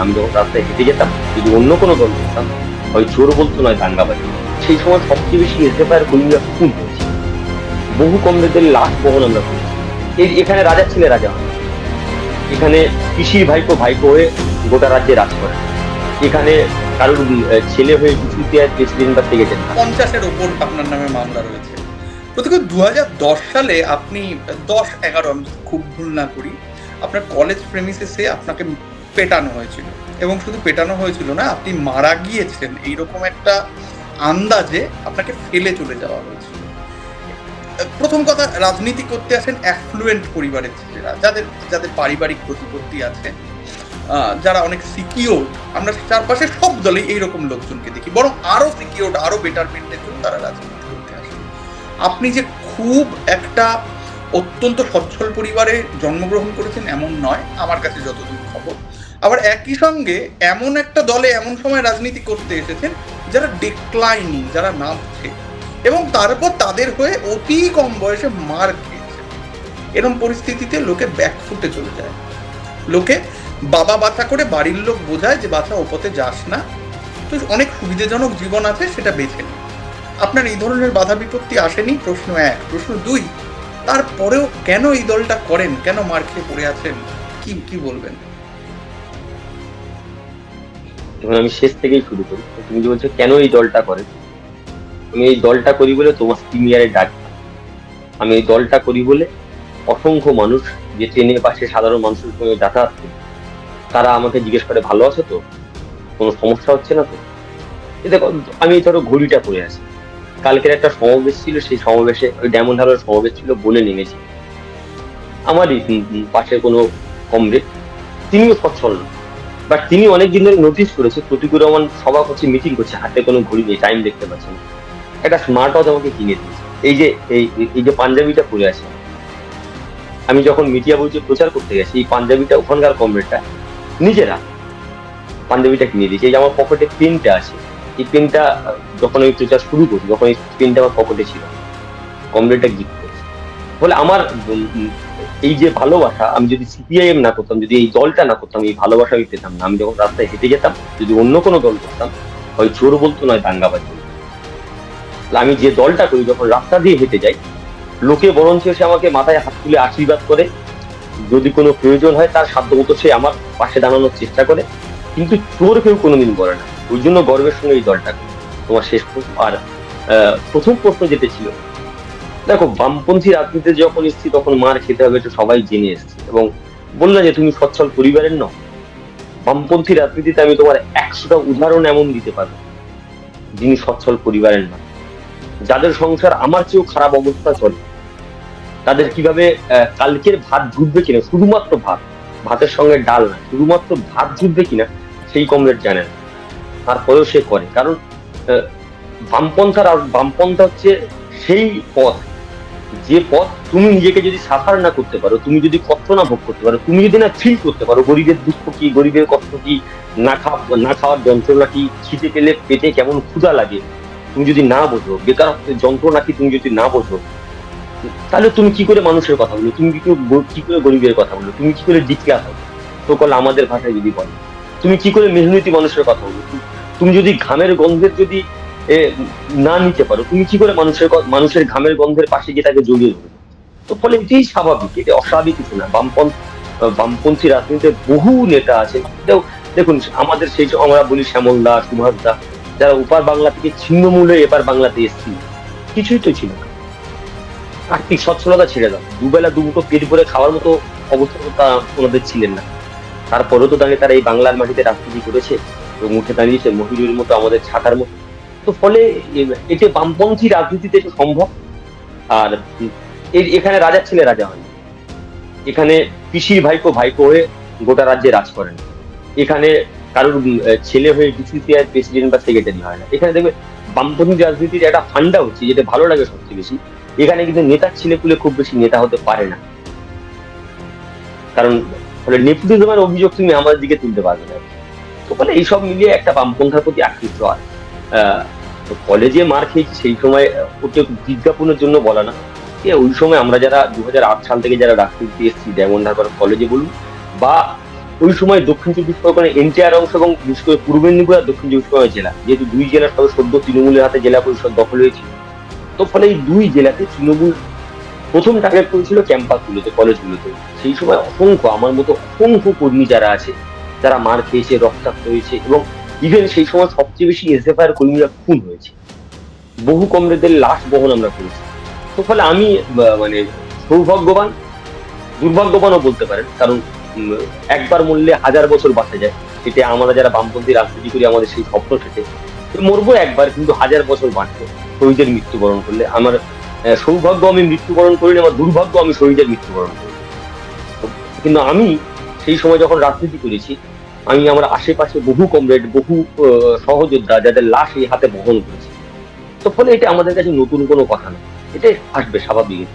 আমি যখন রাস্তায় হেঁটে যেতাম, যদি অন্য কোনো দল করতাম হয় চোর বলতো নয় দাঙ্গাবাজি সেই সময় সবচেয়ে বেশি এসএফআই আর কর্মীরা খুন হয়েছে। বহু কমরেডদের লাশ বহন আমরা করেছি। এই এখানে রাজা ছেলে রাজা। হয় এখানে পিসির ভাইপো ভাইপো হয়ে গোটা রাজ্যে রাজ করে এখানে কারোর ছেলে হয়ে কিছুতে প্রেসিডেন্ট বা সেক্রেটারি পঞ্চাশের ওপর আপনার নামে মামলা রয়েছে। প্রতিকূল দু হাজার দশ সালে আপনি দশ এগারো, আমি খুব ভুল না করি, আপনার কলেজ প্রেমিসেসে আপনাকে পেটানো হয়েছিল। এবং শুধু পেটানো হয়েছিল না, আপনি মারা গিয়েছেন এইরকম একটা আন্দাজে আপনাকে ফেলে চলে যাওয়া হয়েছিল। প্রথম কথা, রাজনীতি করতে আসেন অ্যাফ্লুয়েন্ট পরিবারের ছেলেরা, যাদের যাদের পারিবারিক প্রতিপত্তি আছে যারা অনেক সিকিওর আমরা চারপাশে সব দলেই এইরকম লোকজনকে দেখি, বরং আরও সিকিওর আরও বেটারমেন্টের জন্য তারা রাজনীতি করতে আসে আপনি যে খুব একটা অত্যন্ত সচ্ছল পরিবারে জন্মগ্রহণ করেছেন এমন নয়, আমার কাছে যতদূর খবর। আবার একই সঙ্গে এমন একটা দলে এমন সময় রাজনীতি করতে এসেছেন যারা ডিক্লাইনিং যারা নামছে, এবং তারপর তাদের হয়ে অতি কম বয়সে মার খেয়েছে। এরকম পরিস্থিতিতে লোকে ব্যাকফুটে চলে যায়। লোকে বাবা বাচ্চা করে বাড়ির লোক বোঝায় যে বাচ্চা ও পথে যাস না। তো অনেক সুবিধাজনক জীবন আছে, সেটা বেছে নিন আপনার এই ধরনের বাধা বিপত্তি আসেনি? প্রশ্ন এক। প্রশ্ন দুই তারপরেও কেন এই দলটা করেন? কেন মার খেয়ে পড়ে আছেন? কি কি বলবেন? আমি শেষ থেকেই শুরু করি। তুমি যে বলছো, কেন এই দলটা করে? আমি এই দলটা করি বলে তোমার প্রিমিয়ারে ডাক আমি এই দলটা করি বলে অসংখ্য মানুষ যে ট্রেনের পাশে সাধারণ মানুষের সঙ্গে যাতায়াত করে, তারা আমাকে জিজ্ঞেস করে, ভালো আছো তো? কোনো সমস্যা হচ্ছে না তো? এই দেখো, আমি ধরো ঘড়িটা পরে আছি। কালকের একটা সমাবেশ ছিল, সেই সমাবেশে ওই ডায়মন্ড হারবার সমাবেশ ছিল বনে নেমেছি। আমারই পাশের কোনো কমরেড তিনিও সচ্ছল বাট তিনি অনেকদিন ধরে নোটিস করেছে, প্রতিকুর রহমান সভা করছে মিটিং করছে, হাতে কোনো ঘড়ি নেই টাইম দেখতে পাচ্ছে না। একটা স্মার্ট ওয়াচ আমাকে কিনে দিয়েছে। এই যে, এই এই যে পাঞ্জাবিটা পরে আছে। আমি যখন মিডিয়া বলছে, প্রচার করতে গেছি, এই পাঞ্জাবিটা, ওখানকার কমরেডটা নিজেরা পাঞ্জাবিটা কিনে দিয়েছে। এই যে আমার পকেটে পেনটা আছে এই যখন আমি প্রচার শুরু করি যখন এই পেনটা আমার পকেটে ছিল কমরেডটা গিফট করেছে। বলে আমার এই যে ভালোবাসা, আমি যদি সিপিআইএম না করতাম, যদি এই দলটা না করতাম, এই ভালোবাসা আমি পেতাম না। আমি যখন রাস্তায় হেঁটে যেতাম, যদি অন্য কোনো দল করতাম, হয় চোর বলতো নয় দাঙ্গাবাজি বলতো। আমি যে দলটা করি, যখন রাস্তা দিয়ে হেঁটে যাই, লোকে বরঞ্চ এসে আমাকে মাথায় হাত তুলে আশীর্বাদ করে। যদি কোনো প্রয়োজন হয়, তার সাধ্যমতো সে আমার পাশে দাঁড়ানোর চেষ্টা করে। কিন্তু চোর কেউ কোনোদিন করে না। ওই জন্য গর্বের সঙ্গে এই দলটা তোমার শেষ আর প্রথম প্রশ্ন যেটা ছিল, দেখো, বামপন্থী রাজনীতিতে যখন এসেছি, তখন মার খেতে হবে এটা সবাই জেনে এসেছি। এবং বললাম যে, তুমি সচ্ছল পরিবারের নও। বামপন্থী রাজনীতিতে আমি তোমার একশোটা উদাহরণ এমন দিতে পারব, যিনি সচ্ছল পরিবারের নয় যাদের সংসার আমার চেয়েও খারাপ অবস্থা চলে, তাদের কীভাবে কালকের ভাত জুটবে কিনা, শুধুমাত্র ভাত, ভাতের সঙ্গে ডাল না, শুধুমাত্র ভাত জুটবে কিনা, সেই কমরেড জানে না। তারপরেও সে করে। কারণ আহ, বামপন্থা বামপন্থা হচ্ছে সেই পথ। যে পথ তুমি নিজেকে যদি সাফার না করতে পারো তুমি যদি কষ্ট না ভোগ করতে পারো তুমি যদি না ফিল করতে পারো গরিবের দুঃখ কি গরিবের কষ্ট কি না খাওয়া না খাওয়ার যন্ত্রণা কি খিদে পেলে পেটে কেমন ক্ষুধা লাগে তুমি যদি না বোঝো বেকারত্বের যন্ত্রণা কি তুমি যদি না বোঝো তাহলে তুমি কি করে মানুষের কথা বলো? তুমি কি করে গরিবের কথা বলো? তুমি কি করে ডিক্লাস হবে সকল আমাদের ভাষায় যদি বলো। তুমি কি করে মেহনতি মানুষের কথা বলো? তু- তুমি যদি ঘামের গন্ধের যদি না নিতে পারো, তুমি কি করে মানুষের মানুষের ঘামের গন্ধের পাশে গিয়ে তাকে জড়িয়ে ধরবে? তো ফলে এটাই স্বাভাবিক, এটা অস্বাভাবিক কিছু না। বামপন্থ বামপন্থী রাজনীতিতে বহু নেতা আছে। দেখুন, আমাদের সেই আমরা বলি শ্যামল দা সুভাষ দা যারা ওপার বাংলা থেকে ছিন্নমূলে এপার বাংলাতে এসেছিল, কিছুই তো ছিল না। আর্থিক সচ্ছলতা ছেড়ে দাও। দুবেলা দুমুটো পেট ভরে খাওয়ার মতো অবস্থা ওনাদের ছিলেন না। তারপরেও তো তাকে তারা এই বাংলার মাটিতে রাজনীতি করেছে। মুখে দাঁড়িয়েছে মহিলুর মতো আমাদের ছাতার মতো। তো ফলে এ- এটা বামপন্থী রাজনীতিতে এটা সম্ভব, আর এখানে রাজার ছেলে রাজা হয় এখানে পিসির ভাইপো ভাইপো হয়ে গোটা রাজ্যে রাজ করেন। এখানে কারোর ছেলে হয়ে বিসিসিআই প্রেসিডেন্ট বা সেক্রেটারি হয় না। এখানে দেখবে বামপন্থী রাজনীতির একটা ফান্ডা হচ্ছে, যেটা ভালো লাগে সবচেয়ে বেশি। এখানে কিন্তু নেতার ছেলে পুলে খুব বেশি নেতা হতে পারে না। কারণ, ফলে নেপুটিজমের অভিযোগ তুমি আমার দিকে তুলতে পারবে না। তো ফলে এইসব মিলিয়ে একটা বামপন্থার প্রতি আকৃষ্ট হয়। কলেজে মার খেয়েছি সেই সময় ওকে বিজ্ঞাপনের জন্য বলা না। ওই সময় আমরা যারা দু সাল থেকে যারা রাজনীতি এসেছি ডায়মন্ড হারবার কলেজে বলুন, বা ওই সময় দক্ষিণ চব্বিশ পরগনা এনটিআর অংশ এবং বিশেষ করে পূর্ব মেদিনীপুর আর দক্ষিণ চব্বিশ পরগনা জেলা, যেহেতু দুই জেলার সঙ্গে সদ্য তৃণমূলের হাতে জেলা পরিষদ দখল হয়েছিল তো ফলে এই দুই জেলাতে তৃণমূল প্রথম টার্গেট করেছিল ক্যাম্পাসগুলোতে কলেজগুলোতে সেই সময় অসংখ্য, আমার মতো অসংখ্য কর্মী যারা আছে যারা মার খেয়েছে, রক্তাক্ত হয়েছে এবং ইভেন সেই সময় সবচেয়ে বেশি এসএফআইআর কর্মীরা খুন হয়েছে। বহু কমরেডদের লাশ বহন আমরা করেছি। তো ফলে আমি মানে সৌভাগ্যবান, দুর্ভাগ্যবানও বলতে পারেন, কারণ একবার মরলে হাজার বছর বাঁচা যায়। সেটা আমরা যারা বামপন্থী রাজনীতি করি, আমাদের সেই স্বপ্ন সেটে মরবো একবার, কিন্তু হাজার বছর বাঁচবো। শহীদের মৃত্যুবরণ করলে আমার সৌভাগ্য আমি মৃত্যুবরণ করিনি, আমার দুর্ভাগ্য আমি শহীদের মৃত্যুবরণ করি কিন্তু আমি সেই সময় যখন রাজনীতি করেছি আমি আমার আশেপাশে বহু কমরেড বহু সহযোদ্ধা যাদের লাশ এই হাতে বহন করেছি। তো ফলে এটা আমাদের কাছে নতুন কোনো কথা না এটা আসবে স্বাভাবিক।